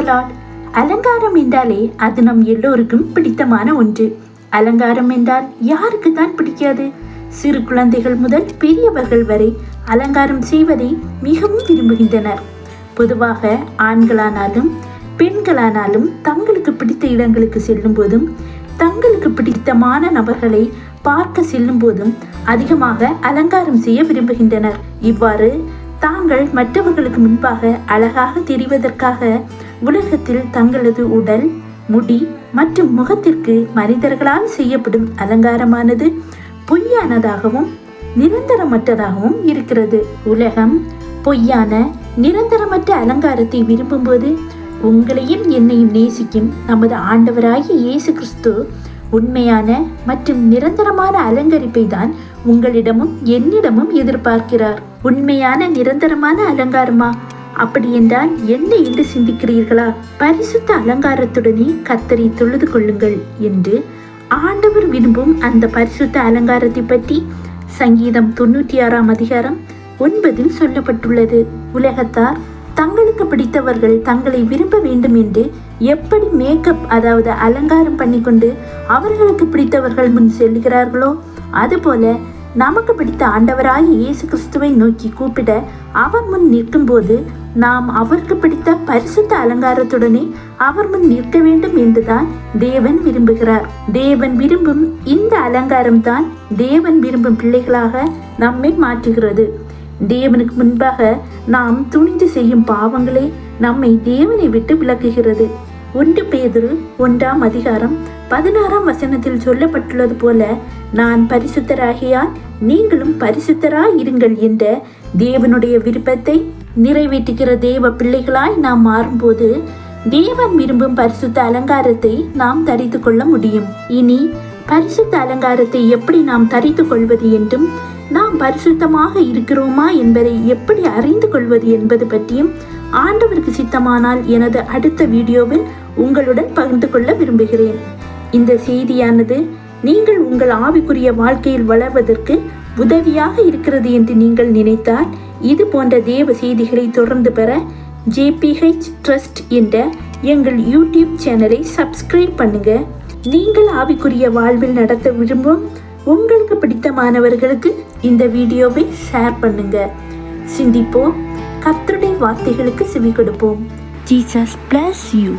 பிரைசலாட் அலங்காரம் என்றாலே அது நம் எல்லோருக்கும் பிடித்தமான ஒன்று. அலங்காரம் என்றால் யாருக்கு தான் பிடிக்காது. சிறு குழந்தைகள் முதல் பெரியவர்கள் வரை அலங்காரம் செய்வதை மிகவும் விரும்புகின்றனர். பொதுவாக ஆண்களானாலும் பெண்களானாலும் தங்களுக்கு பிடித்த இடங்களுக்கு செல்லும் போதும் தங்களுக்கு பிடித்தமான நபர்களை பார்க்க செல்லும் போதும் அதிகமாக அலங்காரம் செய்ய விரும்புகின்றனர். இவ்வாறு தாங்கள் மற்றவர்களுக்கு முன்பாக அழகாக தெரிவதற்காக உலகத்தில் தங்களது உடல் முடி மற்றும் முகத்திற்கு மனிதர்களால் செய்யப்படும் அலங்காரமானது பொய்யானதாகவும் நிரந்தரமற்றதாகவும் இருக்கிறது. உலகம் பொய்யான நிரந்தரமற்ற அலங்காரத்தை விரும்பும்போது உங்களையும் என்னையும் நேசிக்கும் நமது ஆண்டவராகிய இயேசு கிறிஸ்து உண்மையான மற்றும் நிரந்தரமான அலங்கரிப்பை தான் உங்களிடமும் என்னிடமும் எதிர்பார்க்கிறார். உண்மையான நிரந்தரமான அலங்காரமா? அப்படி என்றால் என்ன என்று சிந்திக்கிறீர்களா? பரிசுத்த அலங்காரத்துடனே கத்தரை தொழுது கொள்ளுங்கள் என்று ஆண்டவர் விரும்பும் அந்த பரிசுத்த அலங்காரத்தை பற்றி சங்கீதம் தொண்ணூற்றி ஆறாம் அதிகாரம் ஒன்பதில் சொல்லப்பட்டுள்ளது. உலகத்தார் தங்களுக்கு பிடித்தவர்கள் தங்களை விரும்ப வேண்டும் என்று எப்படி மேக்கப் அதாவது அலங்காரம் பண்ணிக்கொண்டு அவர்களுக்கு பிடித்தவர்கள் முன் செல்கிறார்களோ அதுபோல நமக்கு பிடித்த ஆண்டவராய் இயேசு கிறிஸ்துவை நோக்கி கூப்பிட அவர் முன் நிற்கும்போது நாம் அவருக்கு பிடித்த பரிசுத்த அலங்காரத்துடனே அவர் முன் நிற்க வேண்டும் என்றுதான் தேவன் விரும்புகிறார். தேவன் விரும்பும் இந்த அலங்காரம் தான் தேவன் விரும்பும் பிள்ளைகளாக நம்மை மாற்றுகிறது. தேவனுக்கு முன்பாக நாம் துணிந்து செய்யும் பாவங்களே நம்மை தேவனை விட்டு விலக்குகிறது. ஒன்று பேதுரு ஒன்றாம் அதிகாரம் பதினாறாம் வசனத்தில் சொல்லப்பட்டுள்ளது போல நான் பரிசுத்தராகியால் நீங்களும் பரிசுத்தராய் இருங்கள் என்ற தேவனுடைய விருப்பத்தை நிறைவேற்றுகிற தேவ பிள்ளைகளாய் நாம் மாறும்போது தேவன் விரும்பும் பரிசுத்த அலங்காரத்தை நாம் தரித்து கொள்ள முடியும். இனி பரிசுத்த அலங்காரத்தை எப்படி நாம் தரித்து கொள்வது என்றும் நாம் பரிசுத்தமாக இருக்கிறோமா என்பதை எப்படி அறிந்து கொள்வது என்பது பற்றியும் ஆண்டவருக்கு சித்தமானால் எனது அடுத்த வீடியோவில் உங்களுடன் பகிர்ந்து கொள்ள விரும்புகிறேன். இந்த செய்தியானது நீங்கள் உங்கள் ஆவிக்குரிய வாழ்க்கையில் வளர்வதற்கு உதவியாக இருக்கிறது என்று நீங்கள் நினைத்தால் இது போன்ற தேவ செய்திகளை தொடர்ந்து பெற ஜேபிஹெச் ட்ரஸ்ட் என்ற எங்கள் யூடியூப் சேனலை சப்ஸ்கிரைப் பண்ணுங்க. நீங்கள் ஆவிக்குரிய வாழ்வில் நடத்த விரும்பும் உங்களுக்கு பிடித்தமானவர்களுக்கு இந்த வீடியோவை ஷேர் பண்ணுங்க. சிந்திப்போம். கத்தருடைய வார்த்தைகளுக்கு செவி கொடுப்போம். Jesus bless you